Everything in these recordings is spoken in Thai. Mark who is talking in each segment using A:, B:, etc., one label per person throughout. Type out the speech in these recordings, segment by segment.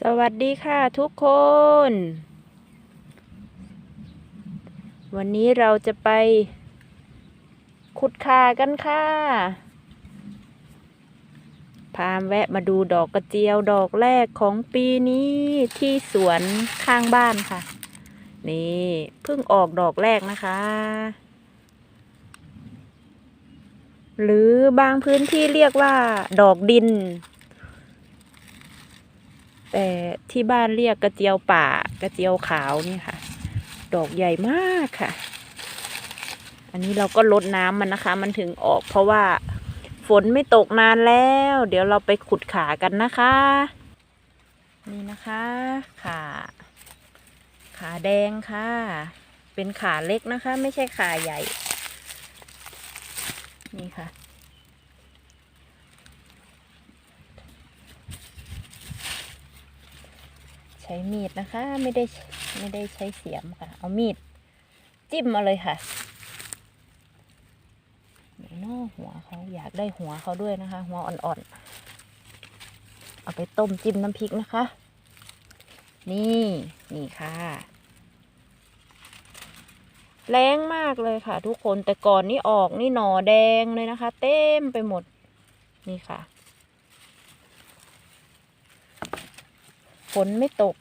A: สวัสดีค่ะทุกคน วันนี้เราจะไป ขุดขากันค่ะ พามแวะมาดูดอกกระเจียวดอกแรกของปีนี้ที่สวนข้างบ้านค่ะ นี่เพิ่งออกดอกแรกนะคะ หรือบางพื้นที่เรียกว่า ดอกดิน แต่ที่บ้านเรียกกระเจียวป่ากระเจียวขาวนี่ค่ะ ดอกใหญ่มากค่ะ อันนี้เราก็ลดน้ำมันนะคะ มันถึงออกเพราะว่าฝนไม่ตกนานแล้ว เดี๋ยวเราไปขุดขากันนะคะ นี่นะคะขาขาแดงค่ะ เป็นขาเล็กนะคะ ไม่ใช่ขาใหญ่ นี่ค่ะ ใช้มีดนะคะ ไม่ได้ไม่ได้ใช้เสียมค่ะ เอามีด จิ้มมาเลยค่ะนี่นอะหัวเขาอยากได้หัวเขาด้วยนะคะ หัวอ่อนๆ เอาไปต้มจิ้มน้ำพริกนะคะ นี่นี่ค่ะ แรงมากเลยค่ะ ทุกคนแต่ก่อนนี่ออกนี่หน่อแดงเลยนะคะ เต็มไปหมดนี่ค่ะ ฝนไม่ตก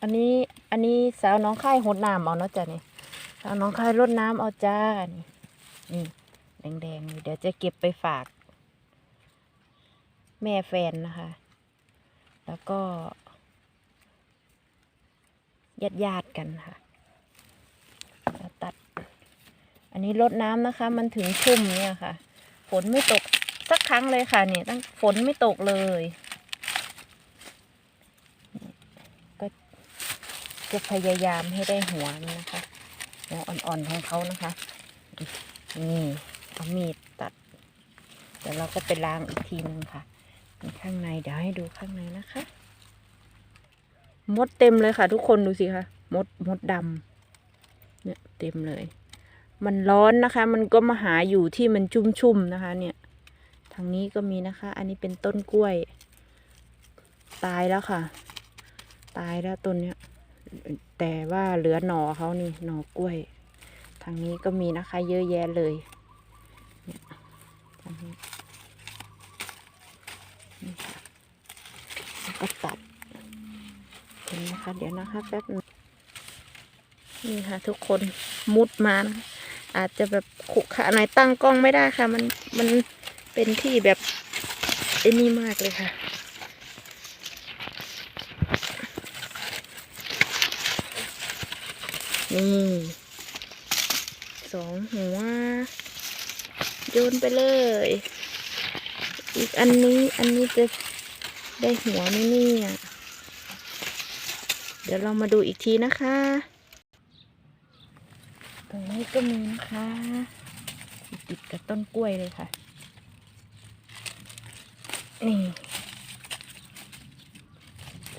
A: อันนี้อันนี้สาวน้องค่ายหดน้ำเอาเนาะจ้ะนี่สาวน้องค่ายรดน้ำเอาจ้านี่นี่แดงๆนี่เดี๋ยวจะเก็บไปฝาก แม่แฟนนะคะ แล้วก็ญาติญาติกันค่ะตัด อันนี้รดน้ำนะคะ มันถึงชุ่มเนี่ยค่ะ ฝนไม่ตกสักครั้งเลยค่ะเนี่ยตั้งฝนไม่ตกเลย ก็ จะพยายามให้ได้หัวนี่นะคะหัวอ่อนๆของเขานะคะนี่เอามีดตัดเดี๋ยวเราก็ไปล้างอีกทีนึงค่ะข้างในเดี๋ยวให้ดูข้างในนะคะ มดเต็มเลยค่ะ ทุกคนดูสิคะมดมดดำเนี่ยเต็มเลย มันร้อนนะคะ มันก็มาหาอยู่ที่มันชุ่มๆนะคะ เนี่ย ทางนี้ก็มีนะคะ อันนี้เป็นต้นกล้วย ตายแล้วค่ะ ตายแล้วต้นเนี้ย แต่ว่าเหลือหนอเขานี่หนอกล้วย ทางนี้ก็มีนะคะ เยอะแยะเลยเนี่ยทางนี้นี่ค่ะก็ตัดเห็นนะคะ เดี๋ยวนะคะแป๊บนึงนี่ค่ะ ทุกคนมุดมานะอาจจะแบบขุขะไหนตั้งกล้องไม่ได้ค่ะ มันมันเป็นที่แบบไอ้นี่มากเลยค่ะ นี่สองหัว โยนไปเลย อีกอันนี้อันนี้จะได้หัวไหมเนี่ยเดี๋ยวเรามาดูอีกทีนะคะ ตรงนี้ก็มีนะคะติดกับต้นกล้วยเลยค่ะ นี่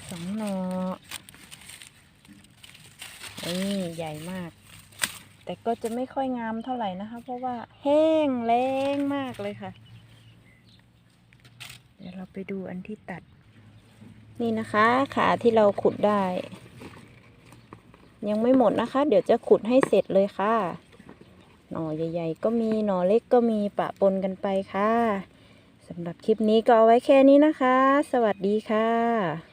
A: สองหนอ นี่ใหญ่มาก แต่ก็จะไม่ค่อยงามเท่าไหร่นะคะ เพราะว่าแห้งแล้งมากเลยค่ะ เดี๋ยวเราไปดูอันที่ตัด นี่นะคะขาที่เราขุดได้ ยังไม่หมดนะคะ เดี๋ยวจะขุดให้เสร็จเลยค่ะ หน่อใหญ่ๆ ก็มีหน่อเล็กก็มีปะปนกันไปค่ะสำหรับคลิปนี้ก็เอาไว้แค่นี้นะคะ สวัสดีค่ะ